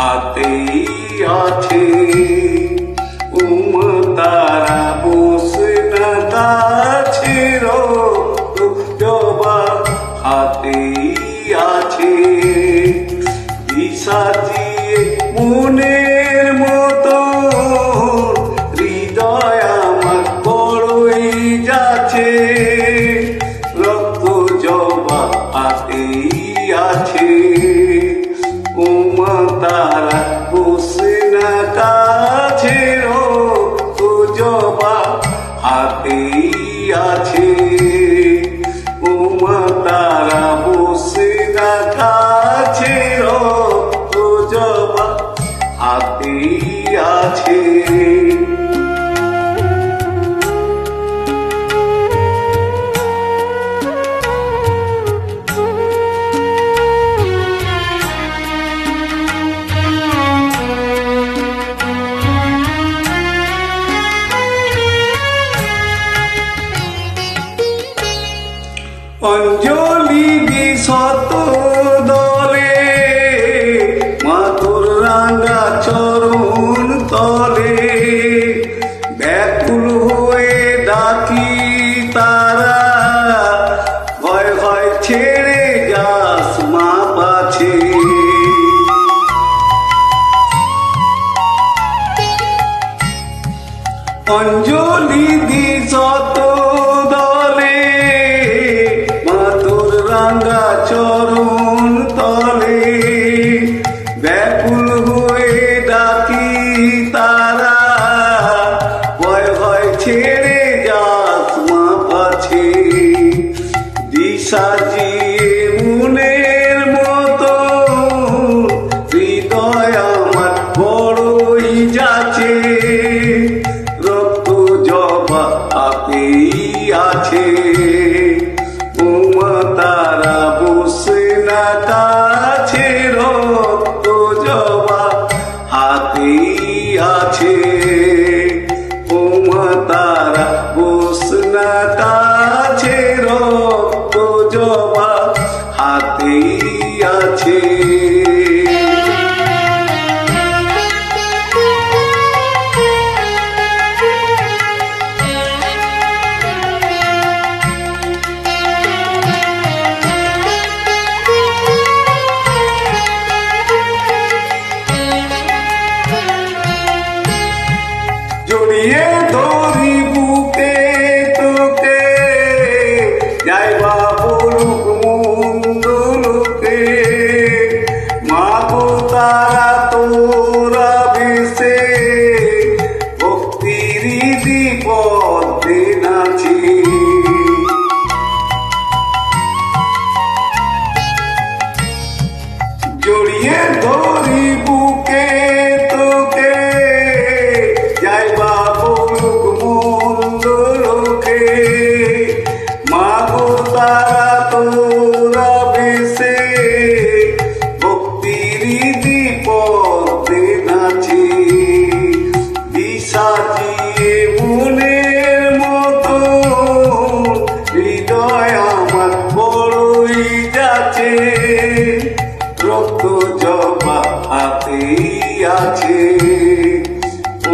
হাতেই আছে। উম তারা বসে না ছিল জবা হাতেই বিশত দলে মাতুর রাঙ্গা চরণ তলে। ব্যাকুল হয়ে ডাকি তারা, ভয় ভয় ছেড়ে যাস মা পাছে। অঞ্জলি দি শত দিশা জিয়ে মনের মতো আমার বড়ই যাচ্ছে। রক্ত আছে। তারা বসে রক্ত জবা আছে। উমা তারা 와. viento হাতেই আছে।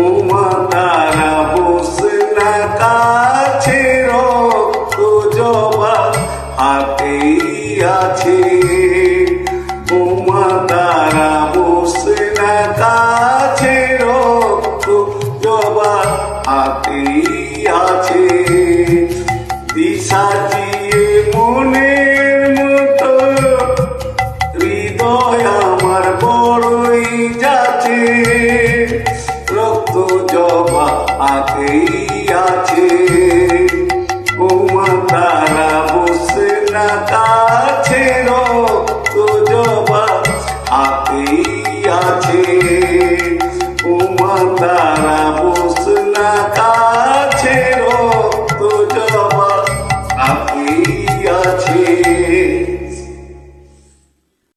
উমা তারা বসে না কাছে রক্ত জবা হাতেই আছে। উমা তারা বসে না কাছে রক্ত জবা হাতেই আছে। দিশা মনের মতো, হৃদয় আমার যাচ্ছে রক্ত জবা আতেই আছে ও মা তারা বসে না কাছে রক্ত জবা আতেই আছে।